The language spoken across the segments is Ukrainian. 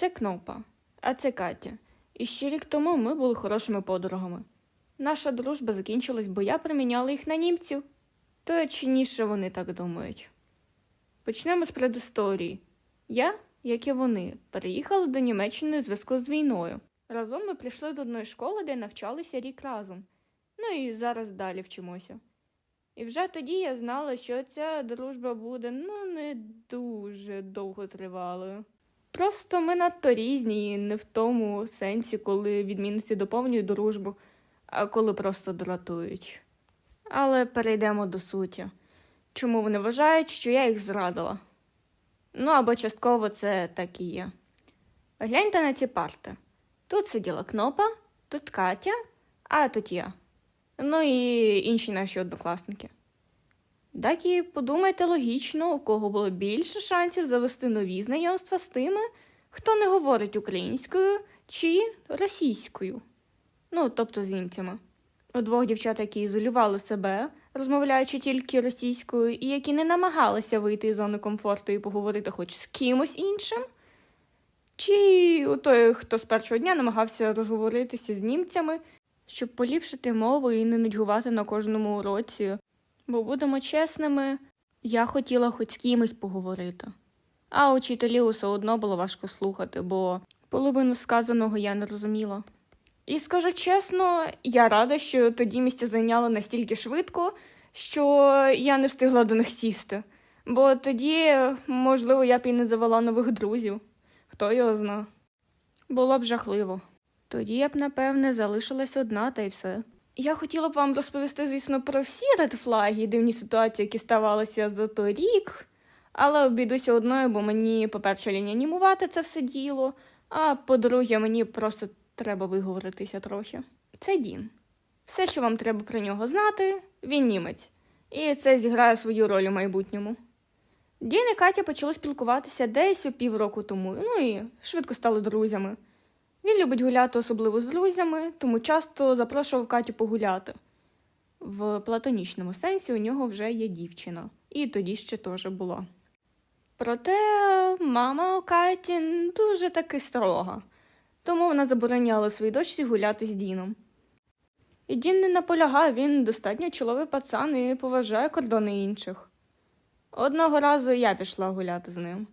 Це Кнопа, а це Катя. І ще рік тому ми були хорошими подругами. Наша дружба закінчилась, бо я приміняла їх на німців. Точніше вони так думають. Почнемо з предісторії. Я, як і вони, переїхала до Німеччини у зв'язку з війною. Разом ми прийшли до одної школи, де навчалися рік разом. Ну і зараз далі вчимося. І вже тоді я знала, що ця дружба буде ну не дуже довготривалою. Просто ми надто різні, і не в тому сенсі, коли відмінності доповнюють дружбу, а коли просто дратують. Але перейдемо до суті. Чому вони вважають, що я їх зрадила? Ну або частково це так і є. Гляньте на ці парти. Тут сиділа Кнопа, тут Катя, а тут я. Ну і інші наші однокласники. Так і подумайте логічно, у кого було більше шансів завести нові знайомства з тими, хто не говорить українською чи російською. Ну, тобто з німцями. У двох дівчат, які ізолювали себе, розмовляючи тільки російською, і які не намагалися вийти із зони комфорту і поговорити хоч з кимось іншим. Чи у той, хто з першого дня намагався розговоритися з німцями, щоб поліпшити мову і не нудьгувати на кожному уроці. Бо будемо чесними, я хотіла хоч з кимось поговорити. А учителів все одно було важко слухати, бо половину сказаного я не розуміла. І скажу чесно, я рада, що тоді місця зайняла настільки швидко, що я не встигла до них сісти. Бо тоді, можливо, я б і не завела нових друзів. Хто його зна. Було б жахливо. Тоді я б, напевне, залишилась одна та й все. Я хотіла б вам розповісти, звісно, про всі редфлаги і дивні ситуації, які ставалися за той рік, але обійдуся одною, бо мені, по-перше, лінь анімувати це все діло, а по-друге, мені просто треба виговоритися трохи. Це Дін. Все, що вам треба про нього знати, він німець, і це зіграє свою роль у майбутньому. Дін і Катя почали спілкуватися десь у півроку тому, ну і швидко стали друзями. Він любить гуляти особливо з друзями, тому часто запрошував Катю погуляти. В платонічному сенсі у нього вже є дівчина, і тоді ще теж була. Проте мама Каті дуже таки строга, тому вона забороняла своїй дочці гуляти з Діном. І Дін не наполягав, він достатньо чоловий пацан і поважає кордони інших. Одного разу я пішла гуляти з ним.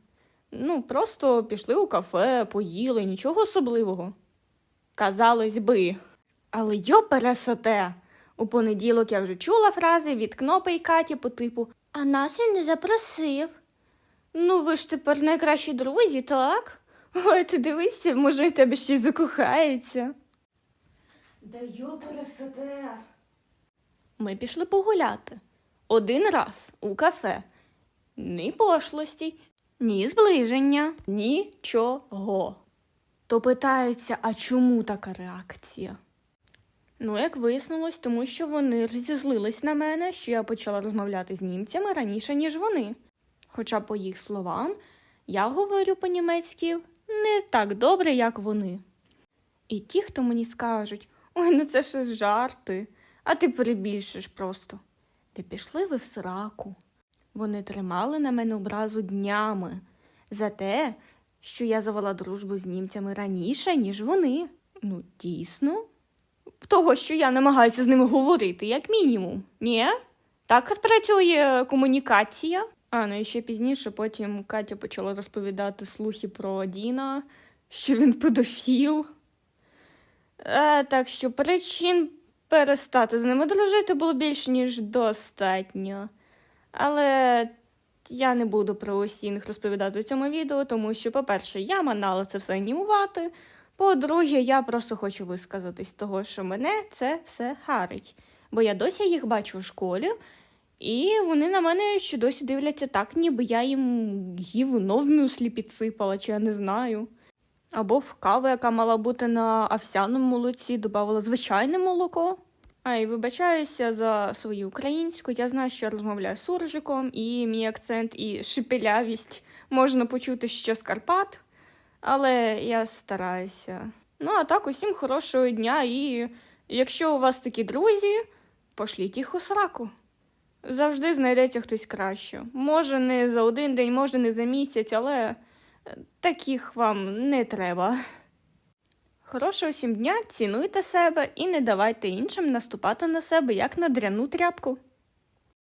Ну, просто пішли у кафе, поїли, нічого особливого. Казалось би. Але йо пересоте. У понеділок я вже чула фрази від Кнопи і Каті по типу А нас він не запросив. Ну, ви ж тепер найкращі друзі, так? Ой, ти дивися, може, в тебе ще й закохається. Да йо пересоте. Ми пішли погуляти. Один раз у кафе. Ні пошлості, ні зближення, нічого. То питаються, а чому така реакція? Ну, як вияснилось, тому що вони розізлились на мене, що я почала розмовляти з німцями раніше, ніж вони. Хоча, по їх словам, я говорю по-німецьки не так добре, як вони. І ті, хто мені скажуть, ой, ну це ж жарти, а ти перебільшиш просто. Ти пішли ви в сраку. Вони тримали на мене образу днями за те, що я завела дружбу з німцями раніше, ніж вони. Ну, дійсно. Того, що я намагаюся з ними говорити, як мінімум. Ні? Так працює комунікація. А, ну і ще пізніше потім Катя почала розповідати слухи про Діна, що він педофіл. Е, так що причин перестати з ними дружити було більш ніж достатньо. Але я не буду про усіх розповідати у цьому відео, тому що, по-перше, я манала це все анімувати. По-друге, я просто хочу висказатись того, що мене це все харить. Бо я досі їх бачу у школі, і вони на мене ще досі дивляться так, ніби я їм гівно в мюслі підсипала, чи я не знаю. Або в каву, яка мала бути на овсяному молоці, додавала звичайне молоко. А і вибачаюся за свою українську. Я знаю, що розмовляю суржиком, і мій акцент і шепелявість можна почути ще з Карпат, але я стараюся. Ну, а так, усім хорошого дня, і якщо у вас такі друзі, пошліть їх у сраку. Завжди знайдеться хтось краще. Може, не за один день, може, не за місяць, але Таких вам не треба. Хорошого всім дня, цінуйте себе і не давайте іншим наступати на себе як на дряну тряпку.